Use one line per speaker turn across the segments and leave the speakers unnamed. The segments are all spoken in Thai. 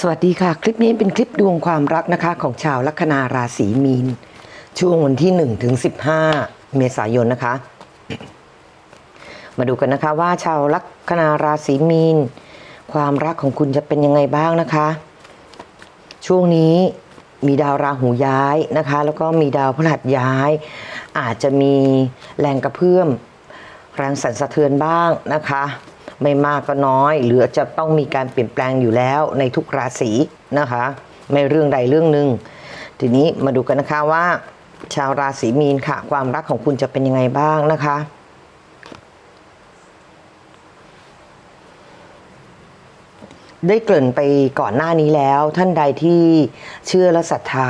สวัสดีค่ะ คลิปนี้เป็นคลิปดวงความรักนะคะ ของชาวลัคนาราศีมีน ช่วงวันที่1ถึง15 เมษายนนะคะ มาดูกันนะคะว่าชาวลัคนาราศีมีน ความรักของคุณจะเป็นยังไงบ้างนะคะ ช่วงนี้มีดาวราหูย้ายนะคะ แล้วก็มีดาวพฤหัสย้าย อาจจะมีแรงกระเพื่อมแรงสั่นสะเทือนบ้างนะคะ ไม่มากก็น้อย หรือจะต้องมีการเปลี่ยนแปลงอยู่แล้วในทุกราศีนะคะ ไม่เรื่องใดเรื่องหนึ่งทีนี้มาดูกันนะคะว่า ชาวราศีมีนค่ะ ความรักของคุณจะเป็นยังไงบ้างนะคะได้เกริ่นไปก่อนหน้านี้แล้ว ท่านใดที่เชื่อและศรัทธา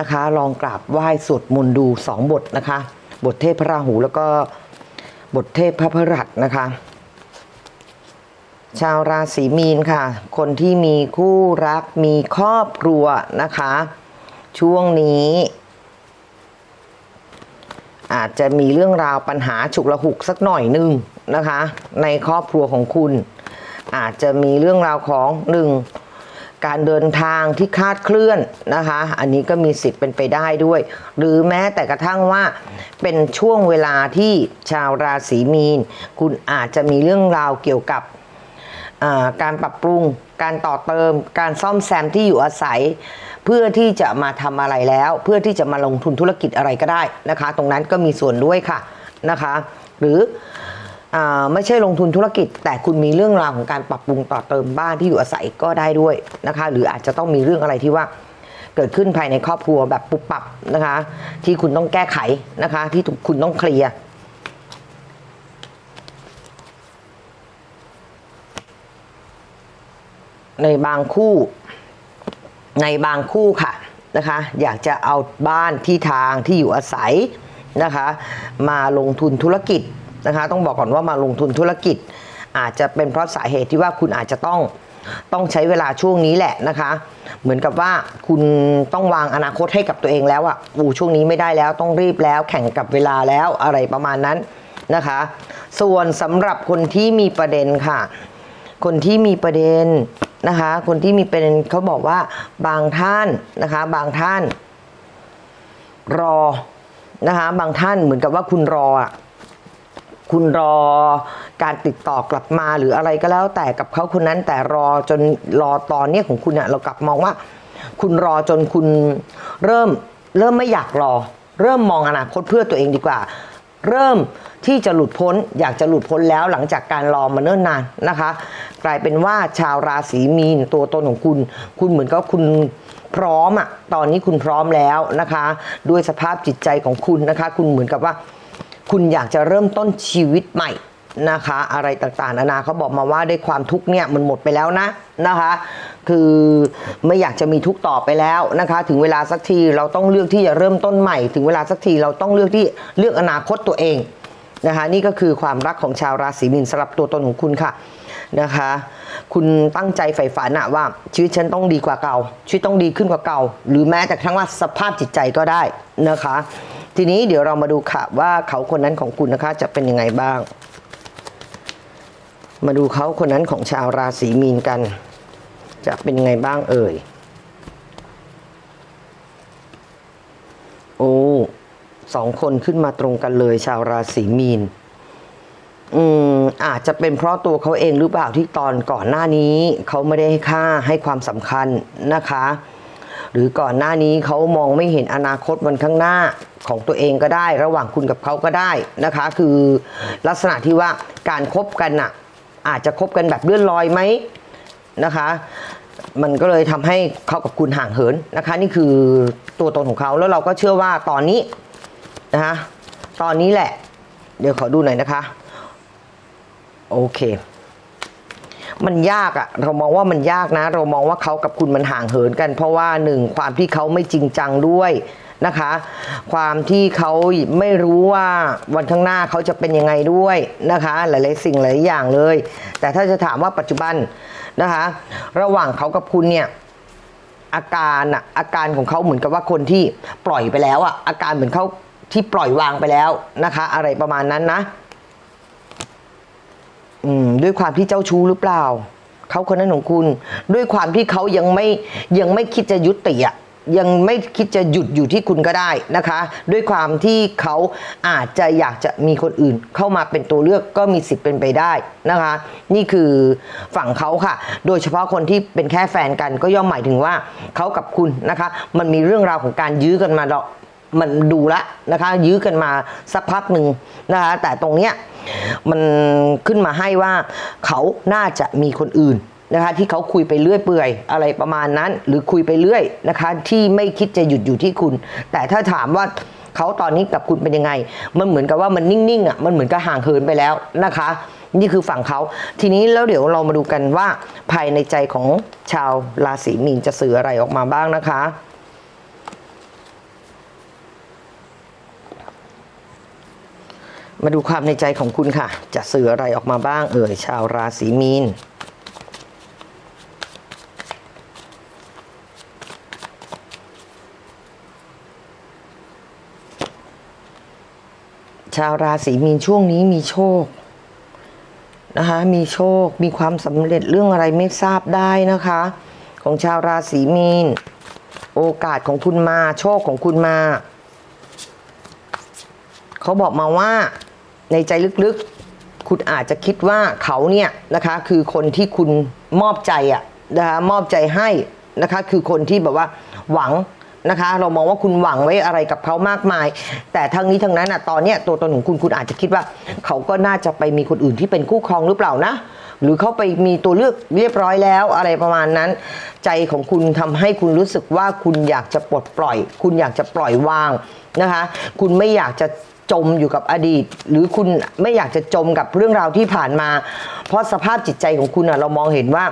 นะคะ ลองกราบไหว้สวดมนต์ดูสองบทนะคะ บทเทพพระราหูแล้วก็บทเทพพระพฤหัสนะคะ ชาวราศีมีนค่ะ คนที่มีคู่รักมีครอบครัวนะคะ ช่วงนี้ อาจจะมีเรื่องราวปัญหาฉุกละหุกสักหน่อยหนึ่งนะคะ ในครอบครัวของคุณ อาจจะมีเรื่องราวของหนึ่งการเดินทางที่คาดเคลื่อนนะคะ อันนี้ก็มีสิทธิ์เป็นไปได้ด้วย หรือแม้แต่กระทั่งว่าเป็นช่วงเวลาที่ชาวราศีมีน คุณอาจจะมีเรื่องราวเกี่ยวกับ การปรับปรุง การต่อเติม การซ่อมแซมที่อยู่อาศัย เพื่อที่จะมาทำอะไรแล้ว เพื่อที่จะมาลงทุนธุรกิจอะไรก็ได้นะคะ ตรงนั้นก็มีส่วนด้วยค่ะนะคะ หรือไม่ใช่ลงทุนธุรกิจ แต่คุณมีเรื่องราวของการปรับปรุงต่อเติมบ้านที่อยู่อาศัยก็ได้ด้วยนะคะ หรืออาจจะต้องมีเรื่องอะไรที่ว่าเกิดขึ้นภายในครอบครัวแบบปุบปับนะคะ ที่คุณต้องแก้ไขนะคะ ที่คุณต้องเคลียร์ ในบางคู่ ในบางคู่ค่ะนะคะ อยากจะเอาบ้านที่ทางที่อยู่อาศัยนะคะ มาลงทุนธุรกิจนะคะ ต้องบอกก่อนว่ามาลงทุนธุรกิจ อาจจะเป็นเพราะสาเหตุที่ว่าคุณอาจจะต้องต้องใช้เวลาช่วงนี้แหละนะคะ เหมือนกับว่าคุณต้องวางอนาคตให้กับตัวเองแล้วอะอูช่วงนี้ไม่ได้แล้วต้องรีบแล้ว แข่งกับเวลาแล้วอะไรประมาณนั้นนะคะ ส่วนสำหรับคนที่มีประเด็นค่ะ คนที่มีประเด็น นะคะ คนที่มีเด็นเขาบอกว่าบางท่านนะคะ บางท่าน รอนะคะ บางท่านเหมือนกับว่าคุณรออะคุณรอการติดต่อกลับมาหรืออะไรก็แล้วแต่กับเขาคนนั้น แต่รอจนรอตอนเนี้ยของคุณอะเรากลับมองว่า คุณรอจนคุณเริ่มเริ่มไม่อยากรอ เริ่มมองอนาคตเพื่อตัวเองดีกว่า เริ่มที่จะหลุดพ้นอยากจะหลุดพ้นแล้วหลังจากการรอมาเนิ่นนานนะคะ กลายเป็นว่าชาวราศีมีนตัวตนของคุณ คุณเหมือนกับคุณพร้อมอะตอนนี้คุณพร้อมแล้วนะคะ ด้วยสภาพจิตใจของคุณนะคะ คุณเหมือนกับว่า คุณอยากจะเริ่มต้นชีวิตใหม่ นะคะ อะไรต่างๆนานาเขาบอกมาว่าด้วยความทุกข์เนี่ยมันหมดไปแล้วนะนะคะ คือไม่อยากจะมีทุกข์ต่อไปแล้วนะคะ ถึงเวลาสักทีเราต้องเลือกที่จะเริ่มต้นใหม่ ถึงเวลาสักทีเราต้องเลือกที่เลือกอนาคตตัวเองนะคะนี่ก็คือความรักของชาวราศีมีนสำหรับตัวตนของคุณค่ะนะคะ คุณตั้งใจใฝ่ฝันอะว่าชีวิตฉันต้องดีกว่าเก่า ชีวิตต้องดีขึ้นกว่าเก่า หรือแม้แต่ทั่งว่าสภาพจิตใจก็ได้นะคะ ทีนี้เดี๋ยวเรามาดูค่ะว่าเขาคนนั้นของคุณนะคะจะเป็นยังไงบ้าง มาดูเขาคนนั้นของชาวราศีมีนกัน จะเป็นไงบ้างเอ่ย โอ้สองคนขึ้นมาตรงกันเลย ชาวราศีมีน อืมอาจจะเป็นเพราะตัวเขาเองหรือเปล่าที่ตอนก่อนหน้านี้เขาไม่ได้ให้ค่าให้ความสำคัญนะคะ หรือก่อนหน้านี้เขามองไม่เห็นอนาคตวันข้างหน้าของตัวเองก็ได้ ระหว่างคุณกับเขาก็ได้นะคะ คือลักษณะที่ว่าการครบกันน่ะ อาจจะคบกันแบบเลื่อนลอยไหมนะคะ มันก็เลยทำให้เขากับคุณห่างเหินนะคะ นี่คือตัวตนของเขาแล้วเราก็เชื่อว่าตอนนี้นะคะตอนนี้แหละ เดี๋ยวขอดูหน่อยนะคะ โอเค มันยากอะเรามองว่ามันยากนะ เรามองว่าเขากับคุณมันห่างเหินกัน เพราะว่าหนึ่งความที่เขาไม่จริงจังด้วย นะคะ ความที่เขาไม่รู้ว่าวันข้างหน้าเขาจะเป็นยังไงด้วยนะคะ หลายๆสิ่งหลายอย่างเลย แต่ถ้าจะถามว่าปัจจุบันนะคะ ระหว่างเขากับคุณเนี่ยอาการอะอาการของเขาเหมือนกับว่าคนที่ปล่อยไปแล้วอะอาการเหมือนเขาที่ปล่อยวางไปแล้วนะคะ อะไรประมาณนั้นนะอืมด้วยความที่เจ้าชู้หรือเปล่าเขาคนนั้นของคุณ ด้วยความที่เขายังไม่ยังไม่คิดจะยุติอะ ยังไม่คิดจะหยุดอยู่ที่คุณก็ได้นะคะ ด้วยความที่เขาอาจจะอยากจะมีคนอื่นเข้ามาเป็นตัวเลือกก็มีสิทธิ์เป็นไปได้นะคะ นี่คือฝั่งเขาค่ะ โดยเฉพาะคนที่เป็นแค่แฟนกันก็ย่อมหมายถึงว่าเขากับคุณนะคะ มันมีเรื่องราวของการยื้อกันมาดอกมันดูละนะคะ ยื้อกันมาสักพักหนึ่งนะคะ แต่ตรงเนี้ยมันขึ้นมาให้ว่าเขาน่าจะมีคนอื่น นะคะที่เขาคุยไปเรื่อยเปื่อยอะไรประมาณนั้น หรือคุยไปเรื่อยนะคะ ที่ไม่คิดจะหยุดอยู่ที่คุณ แต่ถ้าถามว่าเขาตอนนี้กับคุณเป็นยังไง มันเหมือนกับว่ามันนิ่งๆอะมันเหมือนกับห่างเหินไปแล้วนะคะ นี่คือฝั่งเขาทีนี้แล้วเดี๋ยวเรามาดูกันว่า ภายในใจของชาวราศีมีนจะสื่ออะไรออกมาบ้างนะคะมาดูความในใจของคุณค่ะ จะสื่ออะไรออกมาบ้างเอ่ยชาวราศีมีน ชาวราศีมีนช่วงนี้มีโชคนะคะมีโชคมีความสำเร็จเรื่องอะไรไม่ทราบได้นะคะ ของชาวราศีมีน โอกาสของคุณมา โชคของคุณมาเขาบอกมาว่าในใจลึกๆ คุณอาจจะคิดว่าเขาเนี่ยนะคะคือคนที่คุณมอบใจอะนะคะมอบใจให้นะคะคือคนที่แบบว่าหวัง นะคะ เรามองว่าคุณหวังไว้อะไรกับเขามากมาย แต่ทั้งนี้ทั้งนั้นอะตอนเนี้ยตัวตนของคุณคุณอาจจะคิดว่า เขาก็น่าจะไปมีคนอื่นที่เป็นคู่ครองหรือเปล่านะ หรือเขาไปมีตัวเลือกเรียบร้อยแล้วอะไรประมาณนั้น ใจของคุณทำให้คุณรู้สึกว่าคุณอยากจะปลดปล่อย คุณอยากจะปล่อยวางนะคะ คุณไม่อยากจะ จมอยู่กับอดีต หรือคุณไม่อยากจะจมกับเรื่องราวที่ผ่านมา เพราะสภาพจิตใจของคุณอะเรามองเห็นว่า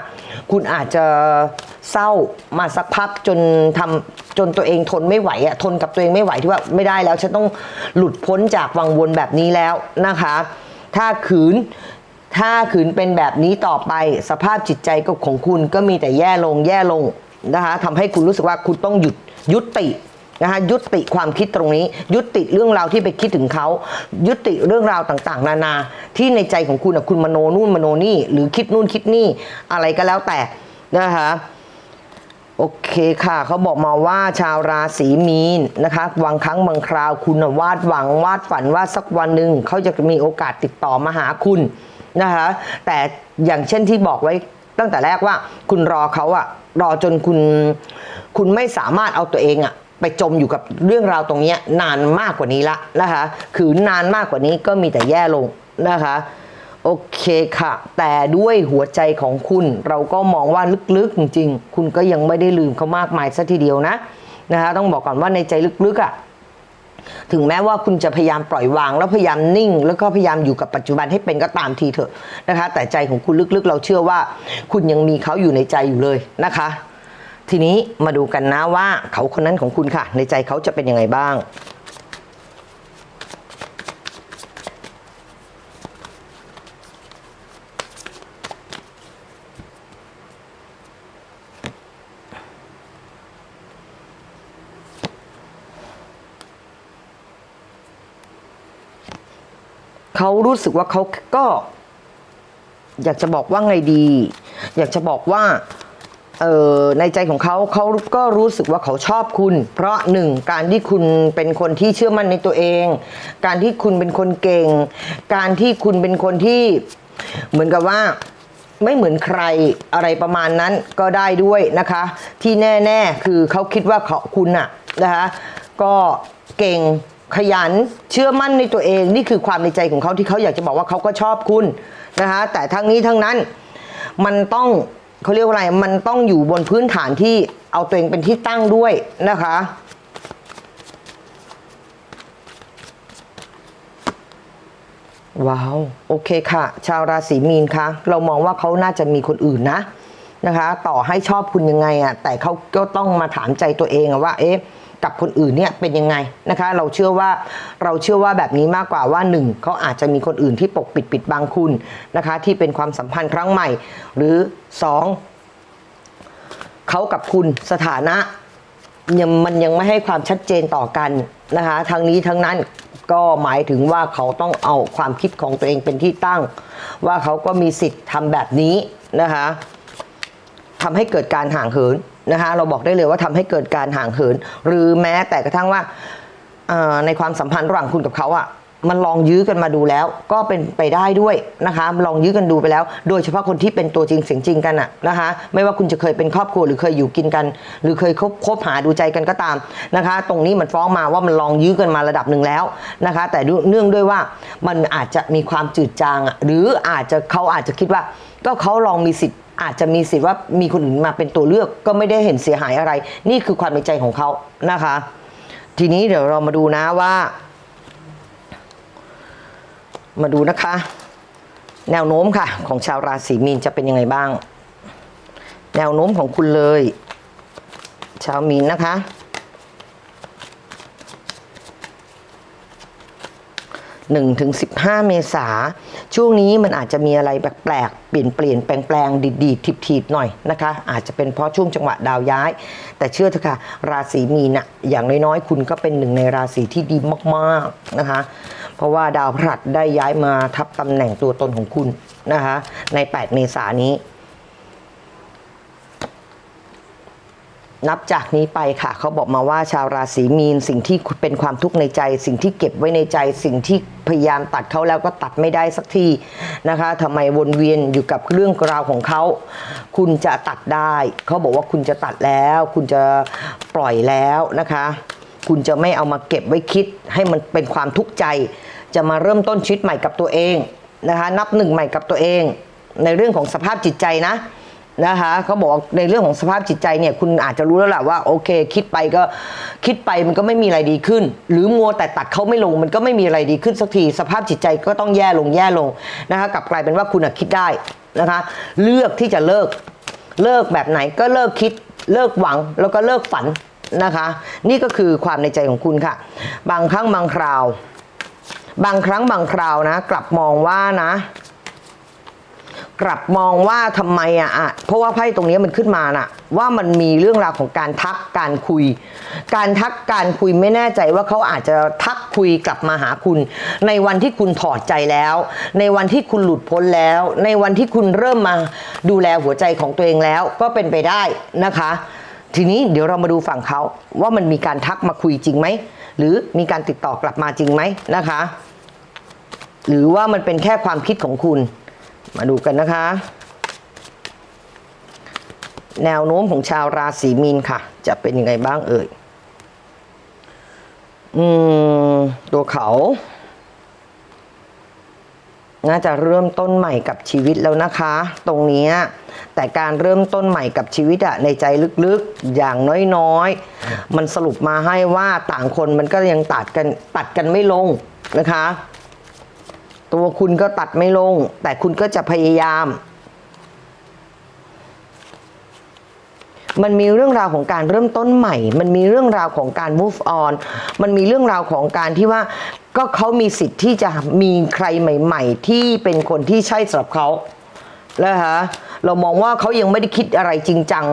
คุณอาจจะเศร้ามาสักพักจนทำจนตัวเองทนไม่ไหวอะทนกับตัวเองไม่ไหวที่ว่าไม่ได้แล้วฉันต้องหลุดพ้นจากวังวนแบบนี้แล้วนะคะ ถ้าขืนถ้าขืนเป็นแบบนี้ต่อไป สภาพจิตใจก็ของคุณก็มีแต่แย่ลงแย่ลงนะคะทำให้คุณรู้สึกว่าคุณต้องหยุดยุติ นะคะยุติความคิดตรงนี้ ยุติเรื่องราวที่ไปคิดถึงเขา ยุติเรื่องราวต่างๆ นานา ที่ในใจของคุณอะคุณมโนนู่นมโนนี่ หรือคิดนู่นคิดนี่อะไรก็แล้วแต่นะคะโอเคค่ะเขาบอกมาว่าชาวราศีมีนนะคะบางครั้งบางคราวคุณวาดหวังวาดฝันว่าสักวันหนึ่งเขาจะมีโอกาสติดต่อมาหาคุณนะคะแต่อย่างเช่นที่บอกไว้ตั้งแต่แรกว่า คุณรอเขาอะรอจนคุณ คุณไม่สามารถเอาตัวเองอะ ไปจมอยู่กับเรื่องราวตรงนี้นานมากกว่านี้ละนะคะ คือนานมากกว่านี้ก็มีแต่แย่ลงนะคะ โอเคค่ะ แต่ด้วยหัวใจของคุณเราก็มองว่าลึกๆจริงๆ คุณก็ยังไม่ได้ลืมเขามากมายซะทีเดียวนะนะคะต้องบอกก่อนว่าในใจลึกๆอะ่ะถึงแม้ว่าคุณจะพยายามปล่อยวาง แล้วพยายามนิ่ง แล้วก็พยายามอยู่กับปัจจุบันให้เป็นก็ตามทีเถอะนะคะ แต่ใจของคุณลึกๆ เราเชื่อว่า คุณยังมีเขาอยู่ในใจอยู่เลยนะคะ ทีนี้มาดูกันนะว่าเขาคนนั้นของคุณค่ะ ในใจเขาจะเป็นยังไงบ้าง เขารู้สึกว่าเขาก็ อยากจะบอกว่าไงดี อยากจะบอกว่า เออในใจของเขาเขาก็รู้สึกว่าเขาชอบคุณ เพราะหนึ่งการที่คุณเป็นคนที่เชื่อมั่นในตัวเอง การที่คุณเป็นคนเก่ง การที่คุณเป็นคนที่เหมือนกับว่าไม่เหมือนใครอะไรประมาณนั้นก็ได้ด้วยนะคะ ที่แน่ ๆ คือเขาคิดว่าเขาคุณอะนะคะก็เก่งขยันเชื่อมั่นในตัวเอง นี่คือความในใจของเขาที่เขาอยากจะบอกว่าเขาก็ชอบคุณนะคะแต่ทั้งนี้ทั้งนั้นมันต้อง เขาเรียกว่าอะไรมันต้องอยู่บนพื้นฐานที่เอาตัวเองเป็นที่ตั้งด้วยนะคะ ว้าว โอเคค่ะ ชาวราศีมีนคะเรามองว่าเขาน่าจะมีคนอื่นนะนะคะ ต่อให้ชอบคุณยังไงอะแต่เขาก็ต้องมาถามใจตัวเองว่าเอ๊ะ กับคนอื่นเนี่ยเป็นยังไงนะคะ เราเชื่อว่าเราเชื่อว่าแบบนี้มากกว่าว่าหนึ่งเขาอาจจะมีคนอื่นที่ปกปิดปิดบังคุณนะคะ ที่เป็นความสัมพันธ์ครั้งใหม่ หรือสองเขากับคุณสถานะยังมันยังไม่ให้ความชัดเจนต่อกันนะคะทั้งนี้ทั้งนั้นก็หมายถึงว่าเขาต้องเอาความคิดของตัวเองเป็นที่ตั้ง ว่าเขาก็มีสิทธิ์ทำแบบนี้นะคะทำให้เกิดการห่างเหิน นะคะเราบอกได้เลยว่าทำให้เกิดการห่างเหิน หรือแม้แต่กระทั่งว่าในความสัมพันธ์ระหว่างคุณกับเขาอะมันลองยื้อกันมาดูแล้ว ก็เป็นไปได้ด้วยนะคะลองยื้อกันดูไปแล้ว โดยเฉพาะคนที่เป็นตัวจริงเสียงจริงกันอะนะคะ ไม่ว่าคุณจะเคยเป็นครอบครัวหรือเคยอยู่กินกัน หรือเคยคบคบหาดูใจกันก็ตามนะคะ ตรงนี้มันฟ้องมาว่ามันลองยื้อกันมาระดับหนึ่งแล้วนะคะ แต่เนื่องด้วยว่ามันอาจจะมีความจืดจางอะหรืออาจจะเขาอาจจะคิดว่าก็เขาลองมีสิทธิ์ อาจจะมีสิทธิ์ว่ามีคนอื่นมาเป็นตัวเลือกก็ไม่ได้เห็นเสียหายอะไร นี่คือความในใจของเขานะคะ ทีนี้เดี๋ยวเรามาดูนะว่า มาดูนะคะ แนวโน้มค่ะ ของชาวราศีมีนจะเป็นยังไงบ้าง แนวโน้มของคุณเลย ชาวมีนนะคะ 1ถึง15 เมษา ช่วงนี้มันอาจจะมีอะไรแปลกๆ เปลี่ยนเปลี่ยนแปลงแปลงดีดีทิบทีบๆหน่อยนะคะ อาจจะเป็นเพราะช่วงจังหวะดาวย้าย แต่เชื่อเถอะค่ะ ราศีมีนอะอย่างน้อยๆ คุณก็เป็นหนึ่งในราศีที่ดีมากๆนะคะ เพราะว่าดาวพฤหัสได้ย้ายมาทับตำแหน่งตัวตนของคุณนะคะ ใน 8 เมษายน นับจากนี้ไปค่ะ เขาบอกมาว่าชาวราศีมีนสิ่งที่เป็นความทุกข์ในใจ สิ่งที่เก็บไว้ในใจ สิ่งที่พยายามตัดเขาแล้วก็ตัดไม่ได้สักทีนะคะทำไมวนเวียนอยู่กับเรื่องราวของเขา คุณจะตัดได้ เขาบอกว่าคุณจะตัดแล้ว คุณจะปล่อยแล้วนะคะ คุณจะไม่เอามาเก็บไว้คิด ให้มันเป็นความทุกข์ใจ จะมาเริ่มต้นชีวิตใหม่กับตัวเองนะคะ นับหนึ่งใหม่กับตัวเอง ในเรื่องของสภาพจิตใจนะ นะคะเขาบอกในเรื่องของสภาพจิตใจเนี่ยคุณอาจจะรู้แล้วแหละว่าโอเค คิดไปก็คิดไปมันก็ไม่มีอะไรดีขึ้น หรือมัวแต่ตัดเขาไม่ลงมันก็ไม่มีอะไรดีขึ้นสักทีสภาพจิตใจก็ต้องแย่ลงแย่ลงนะคะกลับกลายเป็นว่าคุณอะคิดได้นะคะ เลือกที่จะเลิกเลิกแบบไหนก็เลิกคิดเลิกหวังแล้วก็เลิกฝันนะคะ นี่ก็คือความในใจของคุณค่ะ บางครั้งบางคราว บางครั้งบางคราวนะ กลับมองว่านะ กลับมองว่าทำไมอะอะเพราะว่าไพ่ตรงนี้มันขึ้นมาน่ะ ว่ามันมีเรื่องราวของการทักการคุย การทักการคุยไม่แน่ใจว่าเขาอาจจะทักคุยกลับมาหาคุณ ในวันที่คุณถอดใจแล้ว ในวันที่คุณหลุดพ้นแล้ว ในวันที่คุณเริ่มมาดูแลหัวใจของตัวเองแล้วก็เป็นไปได้นะคะ ทีนี้เดี๋ยวเรามาดูฝั่งเขาว่ามันมีการทักมาคุยจริงไหมหรือมีการติดต่อกลับมาจริงไหมนะคะ หรือว่ามันเป็นแค่ความคิดของคุณ มาดูกันนะคะ แนวโน้มของชาวราศีมีนค่ะ จะเป็นยังไงบ้างเอ่ย อืม ตัวเขา น่าจะเริ่มต้นใหม่กับชีวิตแล้วนะคะ ตรงนี้แต่การเริ่มต้นใหม่กับชีวิตอะในใจลึกๆอย่างน้อยๆ มันสรุปมาให้ว่าต่างคนมันก็ยังตัดกันตัดกันไม่ลงนะคะ ตัวคุณก็ตัดไม่ลง แต่คุณก็จะพยายาม มันมีเรื่องราวของการเริ่มต้นใหม่ มันมีเรื่องราวของการ move on มันมีเรื่องราวของการที่ว่าก็เขามีสิทธิ์ที่จะมีใครใหม่ ๆ ที่เป็นคนที่ใช่สำหรับเขาแล้วฮะ เรามองว่าเขายังไม่ได้คิดอะไรจริงจัง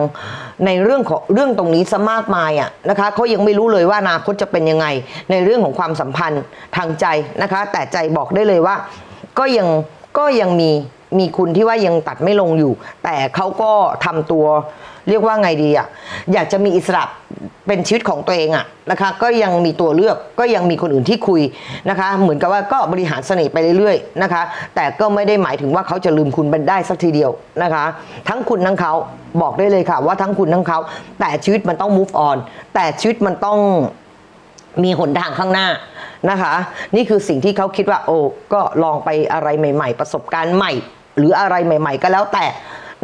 ในเรื่องของเรื่องตรงนี้ซะมากมายอะนะคะเขายังไม่รู้เลยว่าอนาคตจะเป็นยังไง ในเรื่องของความสัมพันธ์ทางใจนะคะ แต่ใจบอกได้เลยว่าก็ยังก็ยังมี มีคุณที่ว่ายังตัดไม่ลงอยู่ แต่เขาก็ทำตัวเรียกว่าไงดีอะอยากจะมีอิสระเป็นชีวิตของตัวเองอะนะคะ ก็ยังมีตัวเลือกก็ยังมีคนอื่นที่คุยนะคะ เหมือนกับว่าก็บริหารเสน่ห์ไปเรื่อยๆนะคะ แต่ก็ไม่ได้หมายถึงว่าเขาจะลืมคุณไปได้สักทีเดียวนะคะ ทั้งคุณทั้งเขาบอกได้เลยค่ะ ว่าทั้งคุณทั้งเขาแต่ชีวิตมันต้อง move on แต่ชีวิตมันต้องมีหนทางข้างหน้านะคะ นี่คือสิ่งที่เขาคิดว่าโอ้ก็ลองไปอะไรใหม่ ๆ ประสบการณ์ใหม่ หรืออะไรใหม่ ๆ ก็แล้วแต่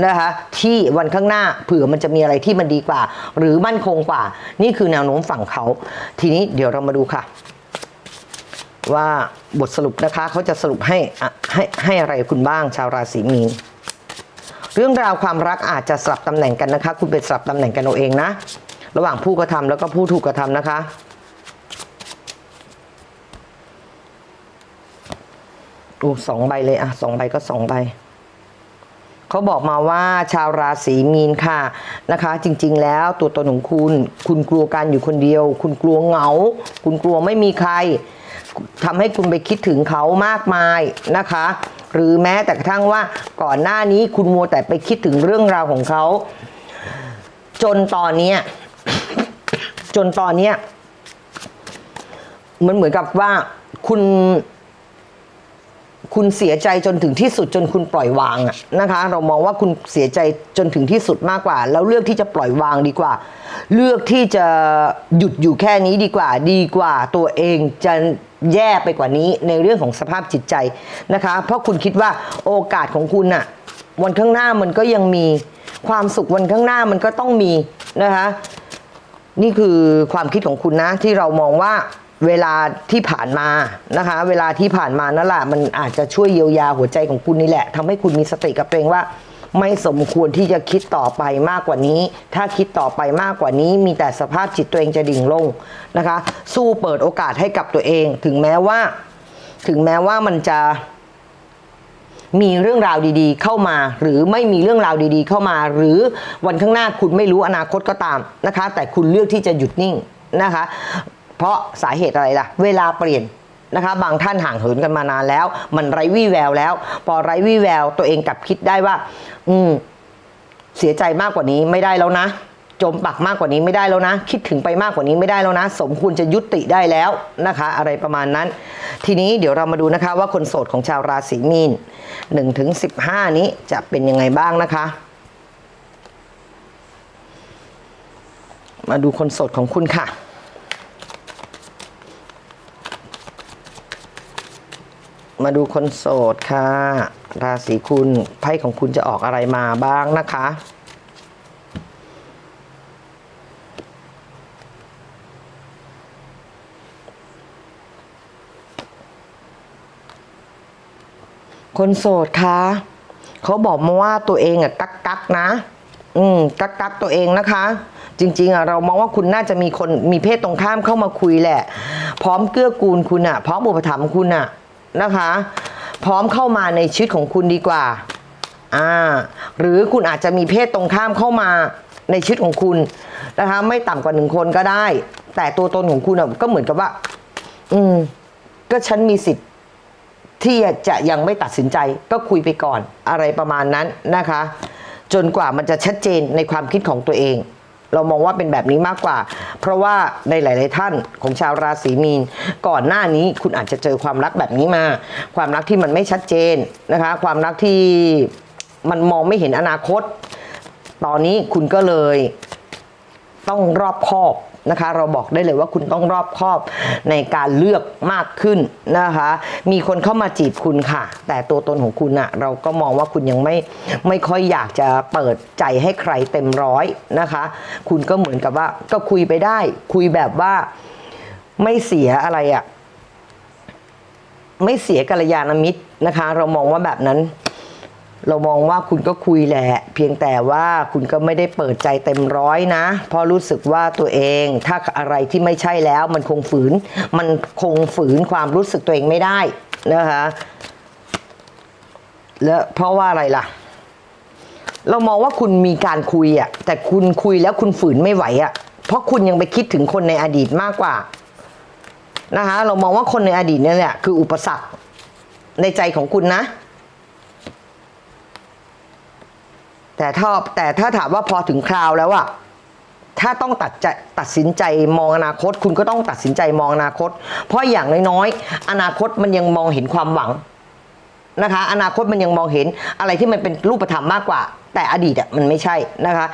นะคะที่วันข้างหน้าเผื่อมันจะมีอะไรที่มันดีกว่า หรือมั่นคงกว่า นี่คือแนวโน้มฝั่งเขา ทีนี้เดี๋ยวเรามาดูค่ะ ว่าบทสรุปนะคะเขาจะสรุปให้อะให้ให้อะไรคุณบ้างชาวราศีมีนเรื่องราวความรักอาจจะสลับตำแหน่งกันนะคะ คุณเป็นสลับตำแหน่งกันเอาเองนะ ระหว่างผู้กระทำแล้วก็ผู้ถูกกระทำนะคะดูสองใบเลยอะสองใบก็สองใบ เขาบอกมาว่าชาวราศีมีนค่ะนะคะ จริง ๆ แล้วตัวตนของคุณ คุณกลัวการอยู่คนเดียว คุณกลัวเหงา คุณกลัวไม่มีใครทำให้คุณไปคิดถึงเขามากมายนะคะ หรือแม้แต่กระทั่งว่าก่อนหน้านี้คุณมัวแต่ไปคิดถึงเรื่องราวของเขา จนตอนเนี้จนตอนเนี้มันเหมือนกับว่าคุณ คุณเสียใจจนถึงที่สุดจนคุณปล่อยวางอะนะคะ เรามองว่าคุณเสียใจจนถึงที่สุดมากกว่า แล้วเลือกที่จะปล่อยวางดีกว่า เลือกที่จะหยุดอยู่แค่นี้ดีกว่า ดีกว่าตัวเองจะแย่ไปกว่านี้ในเรื่องของสภาพจิตใจนะคะ เพราะคุณคิดว่าโอกาสของคุณอะวันข้างหน้ามันก็ยังมีความสุขวันข้างหน้ามันก็ต้องมีนะคะ นี่คือความคิดของคุณนะที่เรามองว่า เวลาที่ผ่านมานะคะ เวลาที่ผ่านมานั่นแหละมันอาจจะช่วยเยียวยาหัวใจของคุณนี่แหละทำให้คุณมีสติกับตัวเองว่า ไม่สมควรที่จะคิดต่อไปมากกว่านี้ ถ้าคิดต่อไปมากกว่านี้ มีแต่สภาพจิตตัวเองจะดิ่งลงนะคะ สู้เปิดโอกาสให้กับตัวเอง ถึงแม้ว่า ถึงแม้ว่ามันจะมีเรื่องราวดีๆ เข้ามา หรือไม่มีเรื่องราวดีๆ เข้ามา หรือวันข้างหน้าคุณไม่รู้อนาคตก็ตามนะคะ แต่คุณเลือกที่จะหยุดนิ่งนะคะ เพราะสาเหตุอะไรล่ะ เวลาเปลี่ยนนะคะบางท่านห่างเหินกันมานานแล้ว มันไร้วี่แววแล้ว พอไร้วี่แววตัวเองกลับคิดได้ว่า อืม เสียใจมากกว่านี้ไม่ได้แล้วนะจมปักมากกว่านี้ไม่ได้แล้วนะ คิดถึงไปมากกว่านี้ไม่ได้แล้วนะ สมควรจะยุติได้แล้วนะคะ อะไรประมาณนั้น ทีนี้เดี๋ยวเรามาดูนะคะ ว่าคนโสดของชาวราศีมีน1ถึง15 นี้จะเป็นยังไงบ้างนะคะ มาดูคนโสดของคุณค่ะ มาดูคนโสดค่ะ ราศีคุณไพ่ของคุณจะออกอะไรมาบ้างนะคะคนโสดคะเขาบอกมาว่าตัวเองอะกักกักนะ อืม กักกักตัวเองนะคะ จริง ๆอะเรามองว่าคุณน่าจะมีคนมีเพศตรงข้ามเข้ามาคุยแหละ พร้อมเกื้อกูลคุณอะพร้อมอุปถัมภ์คุณอะ นะคะ พร้อมเข้ามาในชีวิตของคุณดีกว่าอ่า หรือคุณอาจจะมีเพศตรงข้ามเข้ามาในชีวิตของคุณนะคะ ไม่ต่ำกว่าหนึ่งคนก็ได้ แต่ตัวตนของคุณก็เหมือนกับว่า อืม ก็ฉันมีสิทธิ์ที่จะยังไม่ตัดสินใจก็คุยไปก่อนอะไรประมาณนั้นนะคะ จนกว่ามันจะชัดเจนในความคิดของตัวเอง เรามองว่าเป็นแบบนี้มากกว่า เพราะว่าในหลาย ๆ ท่านของชาวราศีมีน ก่อนหน้านี้คุณอาจจะเจอความรักแบบนี้มา ความรักที่มันไม่ชัดเจนนะคะ ความรักที่มันมองไม่เห็นอนาคต ตอนนี้คุณก็เลยต้องรอบคอบ นะคะ เราบอกได้เลยว่าคุณต้องรอบคอบในการเลือกมากขึ้นนะคะ มีคนเข้ามาจีบคุณค่ะ แต่ตัวตนของคุณอะเราก็มองว่าคุณยังไม่ไม่ค่อยอยากจะเปิดใจให้ใครเต็มร้อยนะคะ คุณก็เหมือนกับว่าก็คุยไปได้ คุยแบบว่าไม่เสียอะไรอะไม่เสียกัลยาณมิตรนะคะ เรามองว่าแบบนั้น เรามองว่าคุณก็คุยแหละ เพียงแต่ว่าคุณก็ไม่ได้เปิดใจเต็มร้อยนะ เพราะรู้สึกว่าตัวเอง ถ้าอะไรที่ไม่ใช่แล้ว มันคงฝืน มันคงฝืนความรู้สึกตัวเองไม่ได้นะคะแล้วเพราะว่าอะไรล่ะ เรามองว่าคุณมีการคุยอะแต่คุณคุยแล้วคุณฝืนไม่ไหวอะเพราะคุณยังไปคิดถึงคนในอดีตมากกว่านะคะเรามองว่าคนในอดีตเนี่ยแหละคืออุปสรรคในใจของคุณนะ แต่ถ้าแต่ถ้าถามว่าพอถึงคราวแล้วอะถ้าต้องตัดใจตัดสินใจมองอนาคต คุณก็ต้องตัดสินใจมองอนาคต เพราะอย่างน้อยๆอนาคตมันยังมองเห็นความหวังนะคะ อนาคตมันยังมองเห็นอะไรที่มันเป็นรูปธรรมมากกว่า แต่อดีตมันไม่ใช่นะคะ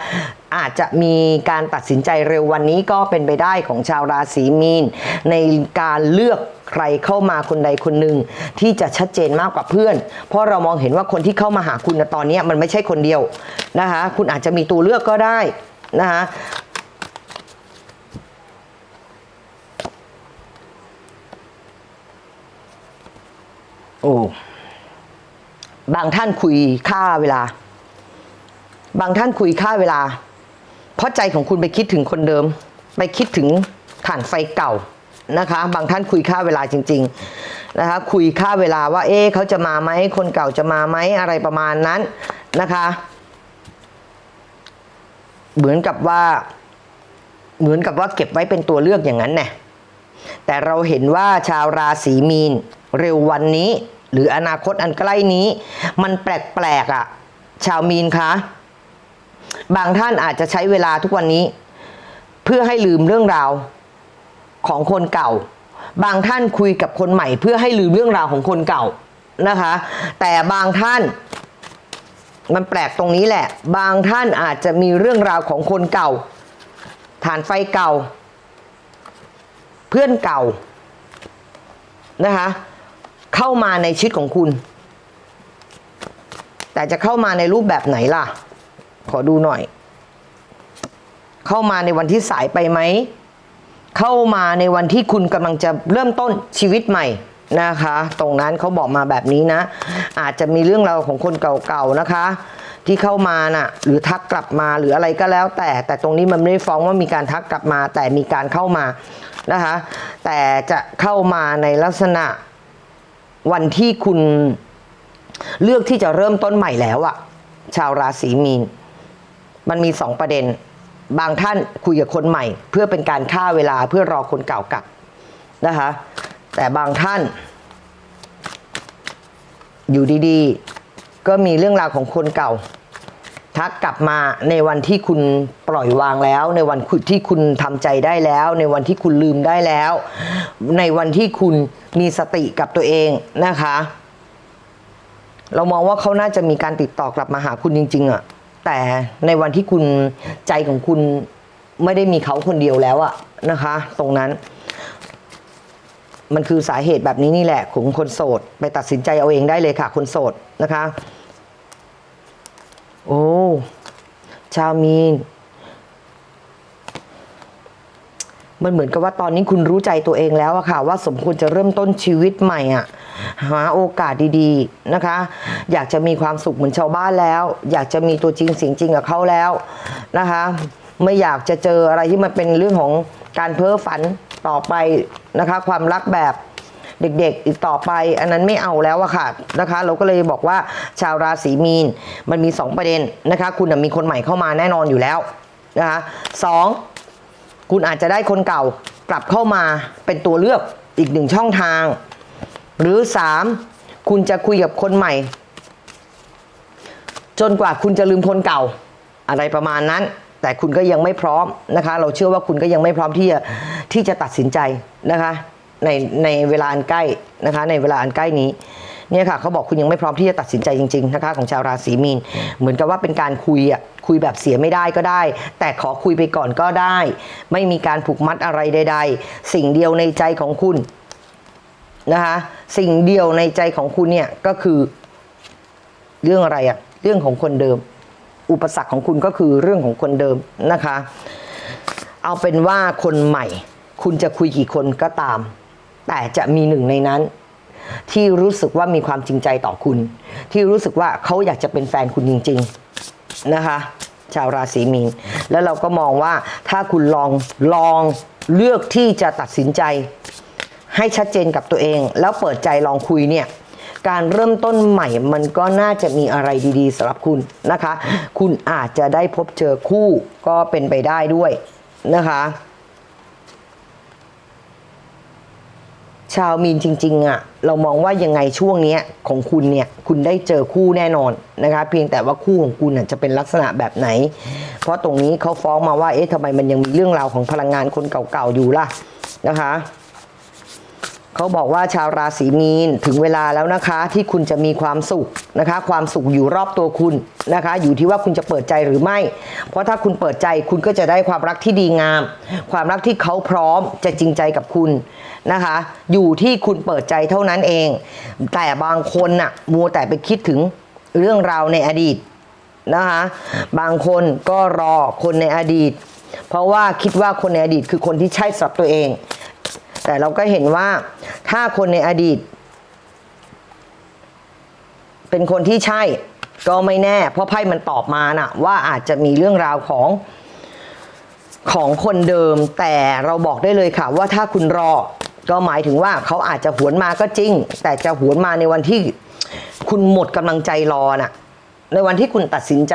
อาจจะมีการตัดสินใจเร็ววันนี้ก็เป็นไปได้ของชาวราศีมีน ในการเลือกใครเข้ามาคนใดคนหนึ่งที่จะชัดเจนมากกว่าเพื่อน เพราะเรามองเห็นว่าคนที่เข้ามาหาคุณณตอนนี้มันไม่ใช่คนเดียวนะคะ คุณอาจจะมีตัวเลือกก็ได้นะคะโอ้บางท่านคุยค่าเวลา บางท่านคุยค่าเวลา เพราะใจของคุณไปคิดถึงคนเดิม ไปคิดถึงฐานไฟเก่านะคะ บางท่านคุยค่าเวลาจริง ๆนะคะ คุยค่าเวลาว่า เอ๊ะเขาจะมาไหมคนเก่าจะมาไหมอะไรประมาณนั้นนะคะ เหมือนกับว่า เหมือนกับว่าเก็บไว้เป็นตัวเลือกอย่างนั้นแน่แต่เราเห็นว่าชาวราศีมีนเร็ววันนี้ หรืออนาคตอันใกล้นี้ มันแปลกๆอะ ชาวมีนคะ บางท่านอาจจะใช้เวลาทุกวันนี้ เพื่อให้ลืมเรื่องราวของคนเก่า บางท่านคุยกับคนใหม่ เพื่อให้ลืมเรื่องราวของคนเก่านะคะ แต่บางท่าน มันแปลกตรงนี้แหละ บางท่านอาจจะมีเรื่องราวของคนเก่า ฐานไฟเก่า เพื่อนเก่านะคะเข้ามาในชีวิตของคุณ แต่จะเข้ามาในรูปแบบไหนล่ะ ขอดูหน่อย เข้ามาในวันที่สายไปไหม เข้ามาในวันที่คุณกำลังจะเริ่มต้นชีวิตใหม่นะคะ ตรงนั้นเขาบอกมาแบบนี้นะ อาจจะมีเรื่องราวของคนเก่าๆนะคะ ที่เข้ามาน่ะ หรือทักกลับมาหรืออะไรก็แล้ว แต่แต่ตรงนี้มันไม่ได้ฟ้องว่ามีการทักกลับมา แต่มีการเข้ามานะคะ แต่จะเข้ามาในลักษณะวันที่คุณเลือกที่จะเริ่มต้นใหม่แล้วอะชาวราศีมีน มันมีสองประเด็น บางท่านคุยกับคนใหม่ เพื่อเป็นการฆ่าเวลาเพื่อรอคนเก่ากลับนะคะ แต่บางท่าน อยู่ดีๆ ก็มีเรื่องราวของคนเก่า ทักกลับมาในวันที่คุณปล่อยวางแล้ว ในวันที่คุณทำใจได้แล้ว ในวันที่คุณลืมได้แล้ว ในวันที่คุณมีสติกับตัวเองนะคะ เรามองว่าเขาน่าจะมีการติดต่อกลับมาหาคุณจริง ๆอะ แต่ในวันที่คุณใจของคุณไม่ได้มีเขาคนเดียวแล้วอะนะคะ ตรงนั้น มันคือสาเหตุแบบนี้นี่แหละของคนโสด ไปตัดสินใจเอาเองได้เลยค่ะ คนโสดนะคะ โอ้ชาวมีน มันเหมือนกับว่าตอนนี้คุณรู้ใจตัวเองแล้วอะค่ะ ว่าสมควรจะเริ่มต้นชีวิตใหม่อะหาโอกาสดีๆนะคะ อยากจะมีความสุขเหมือนชาวบ้านแล้ว อยากจะมีตัวจริงเสียงจริงกับเขาแล้วนะคะ ไม่อยากจะเจออะไรที่มันเป็นเรื่องของการเพ้อฝันต่อไปนะคะ ความรักแบบเด็กๆ อีกต่อไปอันนั้นไม่เอาแล้วอะค่ะนะคะ เราก็เลยบอกว่าชาวราศีมีนมันมี 2 ประเด็นนะคะ คุณมีคนใหม่เข้ามาแน่นอนอยู่แล้วนะคะสอง คุณอาจจะได้คนเก่ากลับเข้ามาเป็นตัวเลือกอีกหนึ่งช่องทาง หรือ 3. คุณจะคุยกับคนใหม่ จนกว่าคุณจะลืมคนเก่า อะไรประมาณนั้น แต่คุณก็ยังไม่พร้อมนะคะ เราเชื่อว่าคุณก็ยังไม่พร้อมที่จะที่จะตัดสินใจนะคะในในเวลาอันใกล้นะคะในเวลาอันใกล้นี้ เนี่ยค่ะเขาบอกคุณยังไม่พร้อมที่จะตัดสินใจจริงๆนะคะของชาวราศีมีน เหมือนกับว่าเป็นการคุยอะคุยแบบเสียไม่ได้ก็ได้ แต่ขอคุยไปก่อนก็ได้ ไม่มีการผูกมัดอะไรใด ๆ สิ่งเดียวในใจของคุณนะคะสิ่งเดียวในใจของคุณเนี่ยก็คือเรื่องอะไรอะเรื่องของคนเดิม อุปสรรคของคุณก็คือเรื่องของคนเดิมนะคะ เอาเป็นว่าคนใหม่ คุณจะคุยกี่คนก็ตาม แต่จะมีหนึ่งในนั้น ที่รู้สึกว่ามีความจริงใจต่อคุณ ที่รู้สึกว่าเขาอยากจะเป็นแฟนคุณจริง ๆนะคะ ชาวราศีมีน แล้วเราก็มองว่าถ้าคุณลองลองเลือกที่จะตัดสินใจ ให้ชัดเจนกับตัวเอง แล้วเปิดใจลองคุยเนี่ยการเริ่มต้นใหม่มันก็น่าจะมีอะไรดีๆสำหรับคุณนะคะ คุณอาจจะได้พบเจอคู่ก็เป็นไปได้ด้วยนะคะ ชาวมีนจริงๆอะ่ะเรามองว่ายังไงช่วงเนี้ยของคุณเนี่ยคุณได้เจอคู่แน่นอนนะคะเพียงแต่ว่าคู่ของคุณจะเป็นลักษณะแบบไหน เพราะตรงนี้เขาฟ้องมาว่าเอ๊ะทำไมมันยังมีเรื่องราวของพลังงานคนเก่าๆอยู่ล่ะนะคะเขาบอกว่าชาวราศีมีนถึงเวลาแล้วนะคะ ที่คุณจะมีความสุขนะคะ ความสุขอยู่รอบตัวคุณนะคะ อยู่ที่ว่าคุณจะเปิดใจหรือไม่ เพราะถ้าคุณเปิดใจคุณก็จะได้ความรักที่ดีงาม ความรักที่เขาพร้อมจะจริงใจกับคุณ นะคะ อยู่ที่คุณเปิดใจเท่านั้นเอง แต่บางคนน่ะมัวแต่ไปคิดถึงเรื่องราวในอดีตนะคะบางคนก็รอคนในอดีต เพราะว่าคิดว่าคนในอดีตคือคนที่ใช่สำหรับตัวเอง แต่เราก็เห็นว่าถ้าคนในอดีต เป็นคนที่ใช่ก็ไม่แน่ เพราะไพ่มันตอบมาน่ะว่าอาจจะมีเรื่องราวของของคนเดิม แต่เราบอกได้เลยค่ะว่าถ้าคุณรอ ก็หมายถึงว่าเขาอาจจะหวนมาก็จริง แต่จะหวนมาในวันที่คุณหมดกำลังใจรอน่ะ ในวันที่คุณตัดสินใจ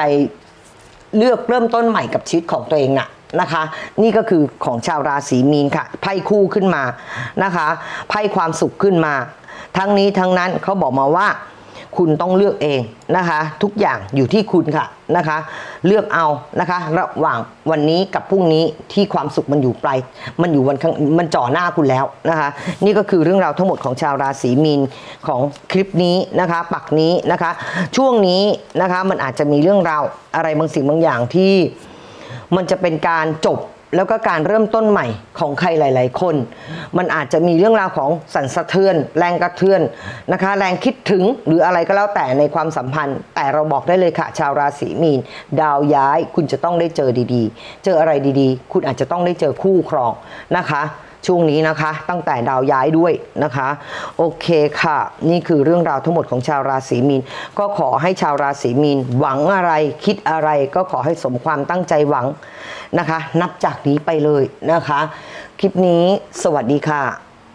เลือกเริ่มต้นใหม่กับชีวิตของตัวเองน่ะนะคะ นี่ก็คือของชาวราศีมีนค่ะไพ่คู่ขึ้นมานะคะไพ่ความสุขขึ้นมา ทั้งนี้ทั้งนั้นเขาบอกมาว่า คุณต้องเลือกเองนะคะ ทุกอย่างอยู่ที่คุณค่ะนะคะ เลือกเอานะคะ ระหว่างวันนี้กับพรุ่งนี้ที่ความสุขมันอยู่ปลายมันอยู่วันข้างมันจ่อหน้าคุณแล้วนะคะ นี่ก็คือเรื่องราวทั้งหมดของชาวราศีมีนของคลิปนี้นะคะ ปักนี้นะคะ ช่วงนี้นะคะมันอาจจะมีเรื่องราวอะไรบางสิ่งบางอย่างที่ มันจะเป็นการจบ แล้วก็การเริ่มต้นใหม่ของใครหลาย ๆ คน มันอาจจะมีเรื่องราวของสั่นสะเทือน แรงกระเทือนนะคะ แรงคิดถึงหรืออะไรก็แล้วแต่ในความสัมพันธ์ แต่เราบอกได้เลยค่ะ ชาวราศีมีน ดาวย้ายคุณจะต้องได้เจอดีๆ เจออะไรดีๆ คุณอาจจะต้องได้เจอคู่ครองนะคะช่วงนี้นะคะ ตั้งแต่ดาวย้ายด้วยนะคะ โอเคค่ะ นี่คือเรื่องราวทั้งหมดของชาวราศีมีน ก็ขอให้ชาวราศีมีน หวังอะไรคิดอะไรก็ขอให้สมความตั้งใจหวัง นะคะ นับจากนี้ไปเลยนะคะ คลิปนี้สวัสดีค่ะ